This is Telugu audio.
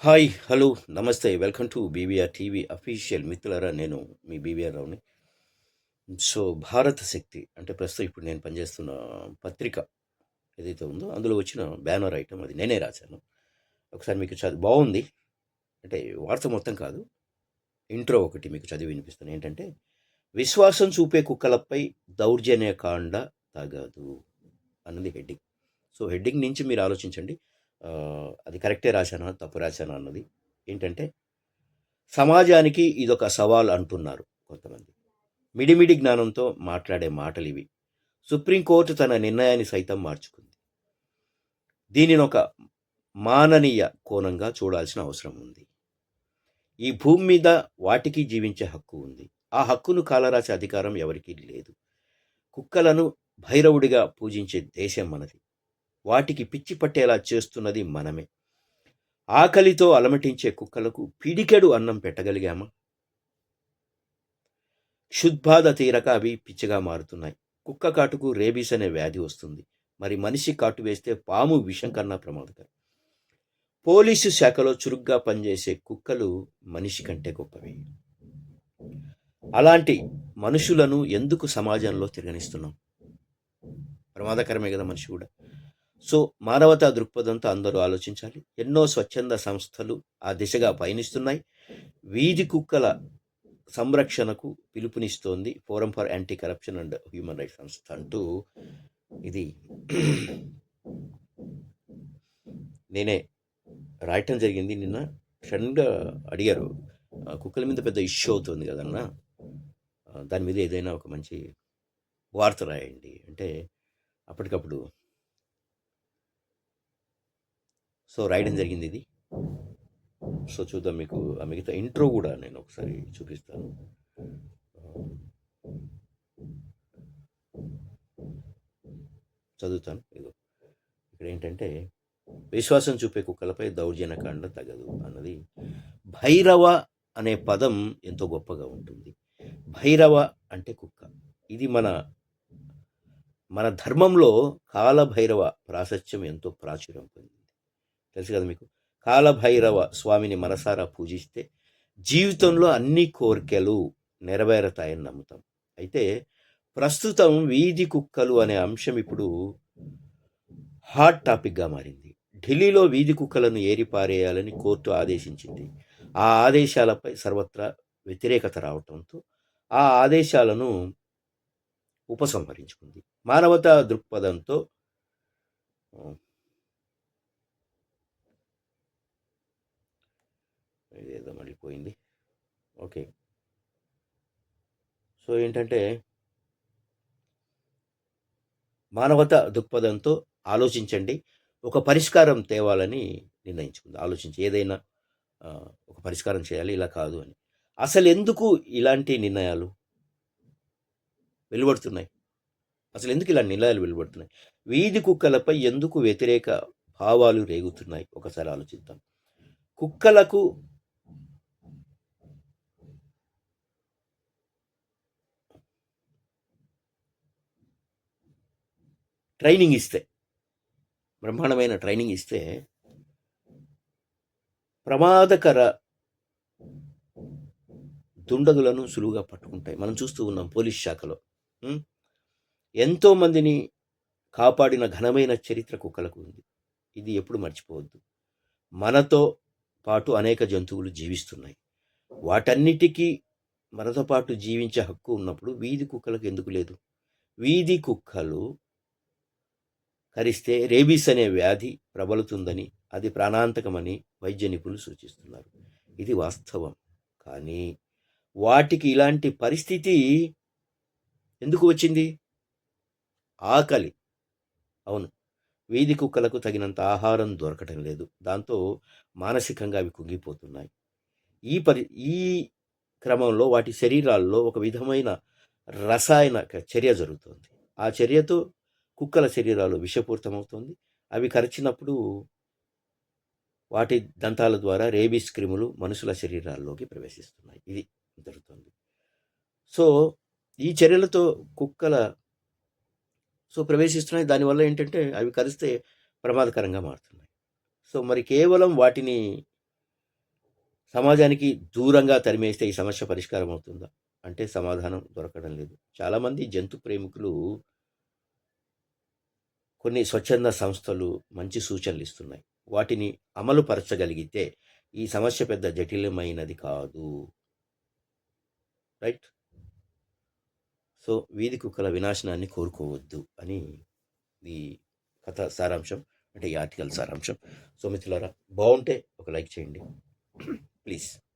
హాయ్ హలో నమస్తే. Welcome to BVR TV official మిత్రులారా నేను మీ బీవీఆర్ రావుని. సో భారత శక్తి అంటే ప్రస్తుతం ఇప్పుడు నేను పనిచేస్తున్న పత్రిక ఏదైతే ఉందో అందులో వచ్చిన బ్యానర్ ఐటమ్ అది నేనే రాశాను. ఒకసారి మీకు చదివి బాగుంది. అంటే వార్త మొత్తం కాదు. ఇంట్రో ఒకటి మీకు చదివి వినిపిస్తాను. ఏంటంటే విశ్వాసం చూపే కుక్కలపై దౌర్జన్యకాండ తగదు అన్నది హెడ్డింగ్. సో హెడ్డింగ్ నుంచి మీరు ఆలోచించండి. అది కరెక్టే రాశానా తప్పు రాశానా అన్నది. ఏంటంటే సమాజానికి ఇదొక సవాల్ అంటున్నారు కొంతమంది. మిడిమిడి జ్ఞానంతో మాట్లాడే మాటలు ఇవి. సుప్రీంకోర్టు తన నిర్ణయాన్ని సైతం మార్చుకుంది. దీనిని ఒక మాననీయ కోణంగా చూడాల్సిన అవసరం ఉంది. ఈ భూమి మీద వాటికి జీవించే హక్కు ఉంది. ఆ హక్కును కాలరాసే అధికారం ఎవరికీ లేదు. కుక్కలను భైరవుడిగా పూజించే దేశం మనది. వాటికి పిచ్చి పట్టేలా చేస్తున్నది మనమే. ఆకలితో అలమటించే కుక్కలకు పిడికెడు అన్నం పెట్టగలిగామా? క్షుద్బాధ తీరక అవి పిచ్చిగా మారుతున్నాయి. కుక్క కాటుకు రేబీస్ అనే వ్యాధి వస్తుంది. మరి మనిషి కాటు వేస్తే పాము విషం కన్నా ప్రమాదకరం. పోలీసు శాఖలో చురుగ్గా పనిచేసే కుక్కలు మనిషి కంటే గొప్పవి. అలాంటి మనుషులను ఎందుకు సమాజంలో తిరగనిస్తున్నాం? ప్రమాదకరమే కదా మనిషి కూడా. సో మానవతా దృక్పథంతో అందరూ ఆలోచించాలి. ఎన్నో స్వచ్ఛంద సంస్థలు ఆ దిశగా పయనిస్తున్నాయి. వీధి కుక్కల సంరక్షణకు పిలుపునిస్తోంది forum for anti corruption and human rights సంస్థ అంటూ ఇది నేనే రాయటం జరిగింది. నిన్న సడన్గా అడిగారు. కుక్కల మీద పెద్ద ఇష్యూ అవుతుంది కదన్నా. దాని మీద ఏదైనా ఒక మంచి వార్త రాయండి. అంటే అప్పటికప్పుడు సో రాయడం జరిగింది ఇది. సో చూద్దాం మీకు ఆ మిగతా ఇంట్రో కూడా నేను ఒకసారి చూపిస్తాను. చదువుతాను ఇదో ఇక్కడ ఏంటంటే విశ్వాసం చూపే కుక్కలపై దౌర్జన్యకాండ తగదు అన్నది. భైరవ అనే పదం ఎంతో గొప్పగా ఉంటుంది. భైరవ అంటే కుక్క. ఇది మన మన ధర్మంలో కాలభైరవ ప్రాశస్త్యం ఎంతో ప్రాచుర్యం పొంది తెలుసు కదా మీకు? కాలభైరవ స్వామిని మనసారా పూజిస్తే జీవితంలో అన్ని కోరికలు నెరవేరతాయని నమ్ముతాం. అయితే ప్రస్తుతం వీధి కుక్కలు అనే అంశం ఇప్పుడు హాట్ టాపిక్గా మారింది. ఢిల్లీలో వీధి కుక్కలను ఏరిపారేయాలని కోర్టు ఆదేశించింది. ఆ ఆదేశాలపై సర్వత్రా వ్యతిరేకత రావడంతో ఆ ఆదేశాలను ఉపసంహరించుకుంది. మానవతా దృక్పథంతో పోయింది ఓకే. సో ఏంటంటే మానవత దృక్పథంతో ఆలోచించండి. ఒక పరిష్కారం తేవాలని నిర్ణయించుకుంది. ఆలోచించి ఏదైనా ఒక పరిష్కారం చేయాలి ఇలా కాదు అని. అసలు ఎందుకు ఇలాంటి నిర్ణయాలు వెలువడుతున్నాయి? అసలు ఎందుకు ఇలాంటి నిర్ణయాలు వెలువడుతున్నాయి? వీధి కుక్కలపై ఎందుకు వ్యతిరేక భావాలు రేగుతున్నాయి? ఒకసారి ఆలోచిద్దాం. కుక్కలకు ట్రైనింగ్ ఇస్తే బ్రహ్మాండమైన ట్రైనింగ్ ఇస్తే ప్రమాదకర దుండగులను సులువుగా పట్టుకుంటాయి. మనం చూస్తూ ఉన్నాం పోలీస్ శాఖలో. ఎంతోమందిని కాపాడిన ఘనమైన చరిత్ర కుక్కలకు ఉంది. ఇది ఎప్పుడు మర్చిపోవద్దు. మనతో పాటు అనేక జంతువులు జీవిస్తున్నాయి. వాటన్నిటికీ మనతో పాటు జీవించే హక్కు ఉన్నప్పుడు వీధి కుక్కలకు ఎందుకు లేదు? వీధి కుక్కలు కరిస్తే రేబీస్ అనే వ్యాధి ప్రబలుతుందని అది ప్రాణాంతకమని వైద్య నిపుణులు సూచిస్తున్నారు. ఇది వాస్తవం. కానీ వాటికి ఇలాంటి పరిస్థితి ఎందుకు వచ్చింది? ఆకలి. అవును. వీధి కుక్కలకు తగినంత ఆహారం దొరకటం లేదు. దాంతో మానసికంగా అవి కుంగిపోతున్నాయి. ఈ పరి ఈ క్రమంలో వాటి శరీరాల్లో ఒక విధమైన రసాయన చర్య జరుగుతుంది. ఆ చర్యతో కుక్కల శరీరాలు విషపూరితమవుతుంది. అవి కరిచినప్పుడు వాటి దంతాల ద్వారా రేబీస్ క్రిములు మనుషుల శరీరాల్లోకి ప్రవేశిస్తున్నాయి. ఇది జరుగుతుంది. సో ఈ చర్యలతో కుక్కల సో ప్రవేశిస్తున్నాయి. దానివల్ల ఏంటంటే అవి కరిస్తే ప్రమాదకరంగా మారుతున్నాయి. సో మరి కేవలం వాటిని సమాజానికి దూరంగా తరిమేస్తే ఈ సమస్య పరిష్కారం అవుతుందా అంటే సమాధానం దొరకడం లేదు. చాలామంది జంతు ప్రేమికులు కొన్ని స్వచ్ఛంద సంస్థలు మంచి సూచనలు ఇస్తున్నాయి. వాటిని అమలు పరచగలిగితే ఈ సమస్య పెద్ద జటిలమైనది కాదు. రైట్? సో వీధి కుక్కల వినాశనాన్ని కోరుకోవద్దు అని ఈ కథ సారాంశం అంటే ఈ ఆర్టికల్ సారాంశం. సో మిత్రులారా బాగుంటే ఒక లైక్ చేయండి. ప్లీజ్.